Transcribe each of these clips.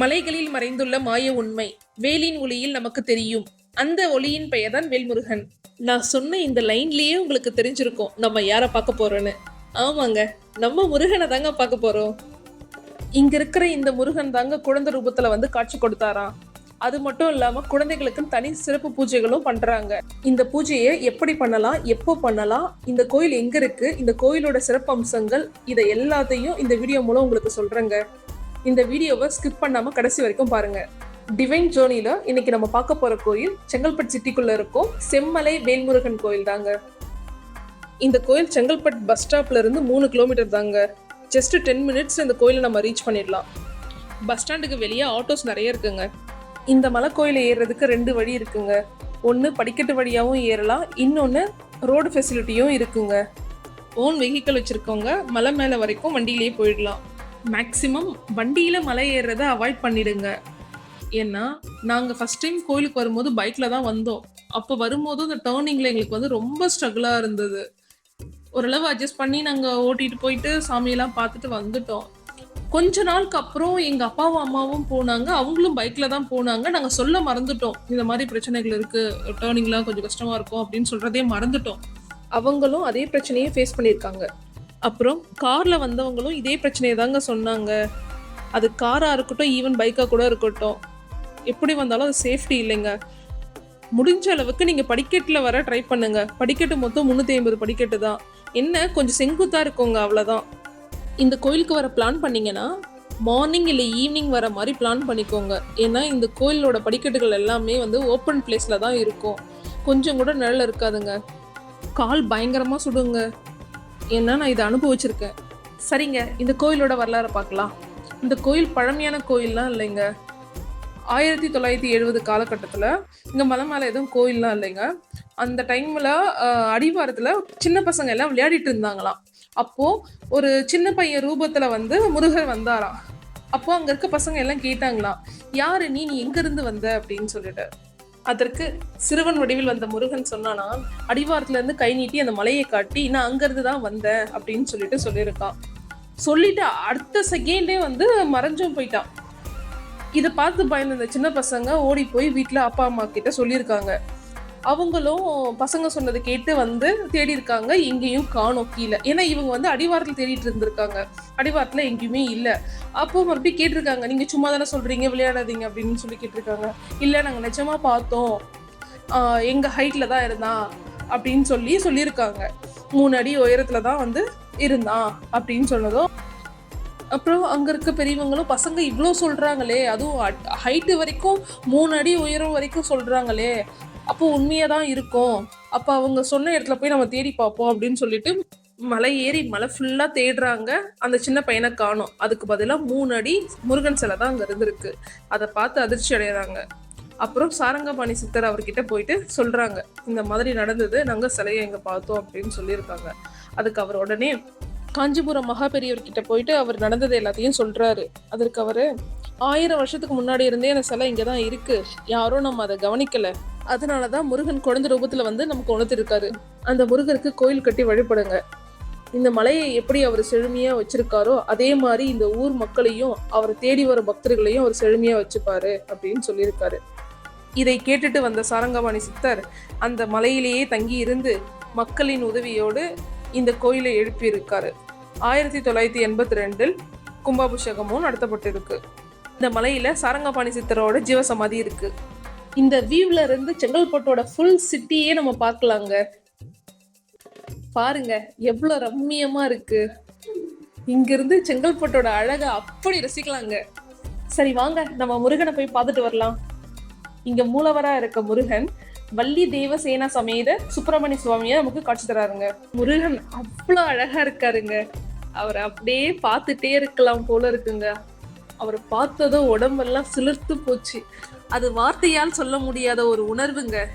மலைகளில் மறைந்துள்ள மாய உண்மை. வேலின் ஒளியில் நமக்கு தெரியும். அந்த ஒளியின் பெயர் தான் வேல்முருகன். நான் சொன்ன இந்த லைன்லயே உங்களுக்கு தெரிஞ்சிருக்கும் நம்ம யாரை பார்க்க போறோன்னு. ஆமாங்க நம்ம முருகனை தாங்க பார்க்க போறோம். இங்க இருக்கிற இந்த முருகன் தாங்க குழந்தை ரூபத்துல வந்து காட்சி கொடுத்தாராம். அது மட்டும் இல்லாம குழந்தைகளுக்கு தனி சிறப்பு பூஜைகளும் பண்றாங்க. இந்த பூஜையை எப்படி பண்ணலாம் எப்போ பண்ணலாம் இந்த கோயில் எங்க இருக்கு இந்த கோயிலோட சிறப்பு அம்சங்கள் இதை எல்லாத்தையும் இந்த வீடியோ மூலம் உங்களுக்கு சொல்றேங்க. இந்த வீடியோவை ஸ்கிப் பண்ணாமல் கடைசி வரைக்கும் பாருங்கள் டிவைன் ஜோனியில் இன்னைக்கு நம்ம பார்க்க போகிற கோயில் செங்கல்பட்டு சிட்டிக்குள்ளே இருக்கும். செம்மலை வேல்முருகன் கோயில் தாங்க. இந்த கோயில் செங்கல்பட்டு பஸ் ஸ்டாப்ல இருந்து மூணு கிலோமீட்டர் தாங்க. ஜஸ்ட் டென் மினிட்ஸ் இந்த கோயிலை நம்ம ரீச் பண்ணிடலாம். பஸ் ஸ்டாண்டுக்கு வெளியே ஆட்டோஸ் நிறைய இருக்குங்க. இந்த மலை கோயிலை ஏறுறதுக்கு ரெண்டு வழி இருக்குங்க. ஒன்று படிக்கட்டு வழியாகவும் ஏறலாம். இன்னொன்று ரோடு ஃபெசிலிட்டியும் இருக்குங்க. ஓன் வெஹிக்கிள் வச்சுருக்கவங்க மலை மேலே வரைக்கும் வண்டியிலேயே போயிடலாம். மேக்ஸிமம் வண்டியில் மலை ஏறுறதை அவாய்ட் பண்ணிடுங்க. ஏன்னா நாங்கள் ஃபஸ்ட் டைம் கோயிலுக்கு வரும்போது பைக்கில் தான் வந்தோம். அப்போ வரும்போது அந்த டேர்னிங்கில் எங்களுக்கு வந்து ரொம்ப ஸ்ட்ரகிளாக இருந்தது. ஓரளவு அட்ஜஸ்ட் பண்ணி நாங்கள் ஓட்டிகிட்டு போயிட்டு சாமியெல்லாம் பார்த்துட்டு வந்துட்டோம். கொஞ்ச நாளுக்கு அப்புறம் எங்கள் அப்பாவும் அம்மாவும் போனாங்க. அவங்களும் பைக்கில் தான் போனாங்க. நாங்கள் சொல்ல மறந்துட்டோம். இந்த மாதிரி பிரச்சனைகள் இருக்குது டேர்னிங்லாம் கொஞ்சம் கஷ்டமாக இருக்கும் அப்படின்னு சொல்கிறதே மறந்துட்டோம். அவங்களும் அதே பிரச்சனையை ஃபேஸ் பண்ணியிருக்காங்க. அப்புறம் காரில் வந்தவங்களும் இதே பிரச்சனையை தாங்க சொன்னாங்க. அது காராக இருக்கட்டும் ஈவன் பைக்காக கூட இருக்கட்டும். எப்படி வந்தாலும் அது சேஃப்டி இல்லைங்க. முடிஞ்ச அளவுக்கு நீங்கள் படிக்கட்டில் வர ட்ரை பண்ணுங்க. படிக்கட்டு மொத்தம் முந்நூற்றி ஐம்பது படிக்கட்டு தான். என்ன கொஞ்சம் செங்குத்தாக இருக்குங்க அவ்வளோதான் இந்த கோயிலுக்கு வர பிளான் பண்ணிங்கன்னா மார்னிங் இல்லை ஈவினிங் வர மாதிரி பிளான் பண்ணிக்கோங்க. ஏன்னா இந்த கோயிலோட படிக்கட்டுகள் எல்லாமே வந்து ஓப்பன் பிளேஸில் தான் இருக்கும். கொஞ்சம் கூட நிழல் இருக்காதுங்க. கால் பயங்கரமாக சுடுங்க. ஏன்னா நான் இதை அனுபவிச்சிருக்கேன். சரிங்க இந்த கோயிலோட வரலாறு பார்க்கலாம். இந்த கோயில் பழமையான கோயில்லாம் இல்லைங்க. ஆயிரத்தி தொள்ளாயிரத்தி எழுபது காலகட்டத்தில் இங்கே மலை மேலே எதுவும் கோயில்லாம் இல்லைங்க. அந்த டைமில் அடிவாரத்தில் சின்ன பசங்க எல்லாம் விளையாடிட்டு இருந்தாங்களாம். அப்போது ஒரு சின்ன பையன் ரூபத்தில் வந்து முருகர் வந்தாராம். அப்போது அங்கே இருக்க பசங்க எல்லாம் கேட்டாங்களாம் யார் நீ? நீ எங்கேருந்து வந்த? அப்படின்னு சொல்லிட்டு. அதற்கு சிறுவன் வடிவில் வந்த முருகன் சொன்னானா அடிவாரத்துல இருந்து கை நீட்டி அந்த மலையை காட்டி நான் அங்கிருந்து தான் வந்தேன் அப்படின்னு சொல்லிட்டு சொல்லியிருக்கான் சொல்லிட்டு அடுத்த செகண்டே வந்து மறைஞ்சும் போயிட்டான். இதை பார்த்து பயந்து இந்த சின்ன பசங்க ஓடி போய் வீட்டில் அப்பா அம்மா கிட்ட சொல்லியிருக்காங்க. அவங்களும் பசங்க சொன்னதை கேட்டு வந்து தேடி இருக்காங்க. எங்கேயும் காணும் கீழே. ஏன்னா இவங்க வந்து அடிவாரத்தில் தேடிட்டு இருந்திருக்காங்க. அடிவாரத்தில் எங்கேயுமே இல்லை. அப்போ மறுபடியும் கேட்டிருக்காங்க. நீங்கள் சும்மா தானே சொல்கிறீங்க விளையாடாதீங்க அப்படின்னு சொல்லி கேட்டிருக்காங்க. இல்லை நாங்கள் நிஜமாக பார்த்தோம். எங்கள் ஹைட்டில் தான் இருந்தான் அப்படின்னு சொல்லி சொல்லியிருக்காங்க. மூணு அடி உயரத்தில் தான் வந்து இருந்தான் அப்படின்னு சொன்னதும். அப்புறம் அங்கே இருக்க பெரியவங்களும் பசங்க இவ்வளோ சொல்கிறாங்களே அதுவும் ஹைட்டு வரைக்கும் மூணு அடி உயரம் வரைக்கும் சொல்கிறாங்களே அப்போ உண்மையாக தான் இருக்கும். அப்போ அவங்க சொன்ன இடத்துல போய் நம்ம தேடி பார்ப்போம் அப்படின்னு சொல்லிட்டு மலை ஏறி மலை ஃபுல்லாக தேடுறாங்க. அந்த சின்ன பையனை காணும். அதுக்கு பதிலாக மூணு அடி முருகன் சிலை தான் அங்கே இருந்திருக்கு. அதை பார்த்து அதிர்ச்சி அடைகிறாங்க அப்புறம் சாரங்கபாணி சித்தர் அவர்கிட்ட போயிட்டு சொல்கிறாங்க இந்த மாதிரி நடந்தது நாங்கள் சிலையை எங்கே பார்த்தோம் அப்படின்னு சொல்லியிருக்காங்க. அதுக்கு அவர் உடனே காஞ்சிபுரம் மகா பெரியவர்கிட்ட போயிட்டு அவர் நடந்தது எல்லாத்தையும் சொல்றாரு. அதற்கு அவரு ஆயிரம் வருஷத்துக்கு முன்னாடி இருந்தே அந்த சிலை இங்கே தான் இருக்கு. யாரும் நம்ம அதை கவனிக்கல. அதனால தான் முருகன் குழந்தை ரூபத்தில் வந்து நமக்கு உணர்த்திருக்காரு. அந்த முருகருக்கு கோயில் கட்டி வழிபடுங்க. இந்த மலையை எப்படி அவர் செழுமையாக வச்சிருக்காரோ அதே மாதிரி இந்த ஊர் மக்களையும் அவரை தேடி வர பக்தர்களையும் அவர் செழுமையாக வச்சுப்பாரு அப்படின்னு சொல்லியிருக்காரு. இதை கேட்டுட்டு வந்த சாரங்கபாணி சித்தர் அந்த மலையிலேயே தங்கி இருந்து மக்களின் உதவியோடு இந்த கோயிலை எழுப்பியிருக்காரு. ஆயிரத்தி தொள்ளாயிரத்தி எண்பத்தி ரெண்டில் கும்பாபிஷேகமும் நடத்தப்பட்டிருக்கு. இந்த மலையில சாரங்கபாணி சித்தரோட ஜீவசமாதி இருக்குது இந்த வியூல இருந்து செங்கல்பட்டோட ஃபுல் சிட்டியே நம்ம பார்க்கலாங்க. பாருங்க எவ்வளவு ரம்மியமா இருக்கு. இங்கிருந்து செங்கல்பட்டோட அழகை அப்படி ரசிக்கலாங்க. சரி வாங்க நம்ம முருகனை போய் பார்த்துட்டு வரலாம். இங்க மூலவரா இருக்க முருகன் வள்ளி தேவசேனா சமேத சுப்பிரமணிய சுவாமியை நமக்கு காட்சி தராருங்க. முருகன் அவ்வளோ அழகா இருக்காருங்க. அவரை அப்படியே பார்த்துட்டே இருக்கலாம் போல இருக்குங்க. அவரை பார்த்ததும் உடம்பெல்லாம் சிலிர்த்து போச்சு. அது வார்த்தையால் சொல்ல முடியாத ஒரு உணர்வுங்க.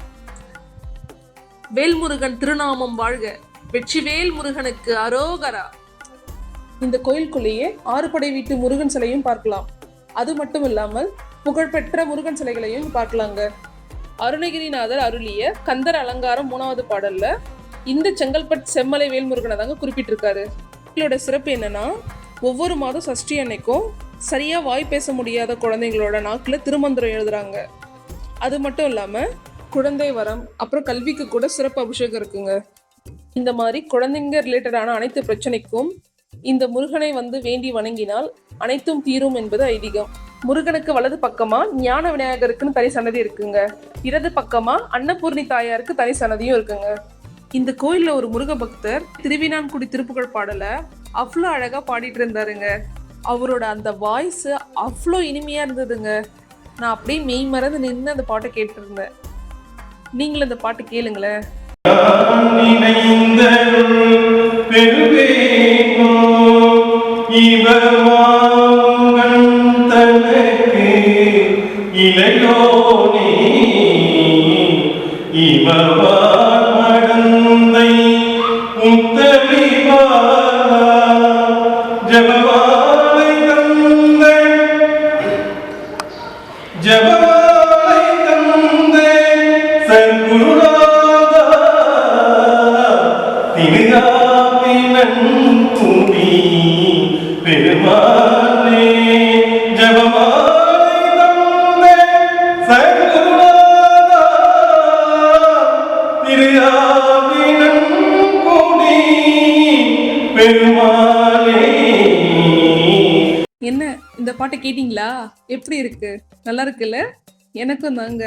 வேல்முருகன் திருநாமம் வாழ்க. வெற்றிவேல் முருகனுக்கு அரோகரா. இந்த கோயிலுக்குள்ளேயே ஆறுபடை வீட்டு முருகன் சிலையும் பார்க்கலாம். அது மட்டும் இல்லாமல் புகழ்பெற்ற முருகன் சிலைகளையும் பார்க்கலாங்க. அருணகிரிநாதர் அருளிய கந்தர் அலங்காரம் மூணாவது பாடல்ல இந்த செங்கல்பட் செம்மலை வேல்முருகனை தாங்க குறிப்பிட்டிருக்காரு. இதோட சிறப்பு என்னன்னா ஒவ்வொரு மாதம் சஷ்டி அன்னைக்கும் சரியாக வாய் பேச முடியாத குழந்தைங்களோட நாக்கில் திருமந்திரம் எழுதுறாங்க. அது மட்டும் இல்லாமல் குழந்தை வரம் அப்புறம் கல்விக்கு கூட சிறப்பு அபிஷேகம் இருக்குங்க. இந்த மாதிரி குழந்தைங்க ரிலேட்டடான அனைத்து பிரச்சனைக்கும் இந்த முருகனை வந்து வேண்டி வணங்கினால் அனைத்தும் தீரும் என்பது ஐதீகம். முருகனுக்கு வலது பக்கமா ஞான விநாயகருக்குன்னு தனி சன்னதி இருக்குங்க. இடது பக்கமா அன்னபூர்ணி தாயாருக்கு தனி சன்னதியும் இருக்குங்க. இந்த கோயில்ல ஒரு முருக பக்தர் திருவினான்குடி திருப்புகழ் பாடல அவ்வளோ அழகா பாடிட்டு இருந்தாருங்க. அவரோட அந்த வாய்ஸ் அவ்வளோ இனிமையாக இருந்ததுங்க. நான் அப்படியே மெய் மறந்து நின்று அந்த பாட்டை கேட்டிருந்தேன். நீங்களும் அந்த பாட்டு கேளுங்களேன். இவர் பெருமானே பெருமானே என்ன இந்த பாட்டை கேட்டிங்களா? எப்படி இருக்கு? நல்லா இருக்குல்ல? எனக்கும் தாங்க.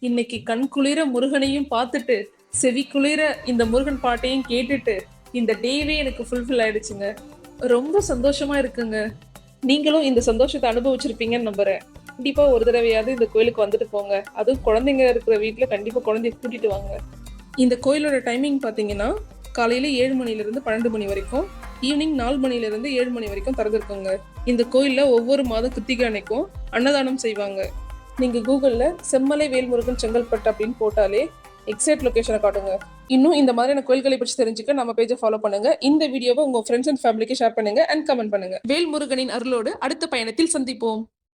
இன்னைக்கு கண் குளிர முருகனையும் பார்த்துட்டு செவி குளிர இந்த முருகன் பாட்டையும் கேட்டுட்டு இந்த டேவே எனக்கு ஃபுல்ஃபில் ஆயிடுச்சுங்க. ரொம்ப சந்தோஷமா இருக்குங்க. நீங்களும் இந்த சந்தோஷத்தை அனுபவிச்சிருப்பீங்கன்னு நம்புறேன். கண்டிப்பா ஒரு தடவையாவது இந்த கோயிலுக்கு வந்துட்டு போங்க. அதுவும் குழந்தைங்க இருக்கிற வீட்டில் கண்டிப்பா குழந்தைய கூட்டிட்டு வாங்க. இந்த கோயிலோட டைமிங் பார்த்தீங்கன்னா காலையில ஏழு மணிலிருந்து பன்னெண்டு மணி வரைக்கும் ஈவினிங் நாலு மணிலிருந்து ஏழு மணி வரைக்கும் திறந்துருக்குங்க. இந்த கோயிலில் ஒவ்வொரு மாதம் கிருத்திகை அன்னைக்கும் அன்னதானம் செய்வாங்க. நீங்கள் கூகுளில் செம்மலை வேல்முருகன் செங்கல்பட்டு அப்படின்னு போட்டாலே எக்ஸைட் லொகேஷனை காட்டுங்க. இன்னும் இந்த மாதிரியான கோயில்களை பற்றி தெரிஞ்சுக்க நம்ம பேஜை ஃபாலோ பண்ணுங்க. இந்த வீடியோவை உங்க ஃப்ரெண்ட்ஸ் அண்ட் ஃபேமிலிக்கு ஷேர் பண்ணுங்க அண்ட் கமெண்ட் பண்ணுங்க. வேல்முருகனின் அருளோடு அடுத்த பயணத்தில் சந்திப்போம்.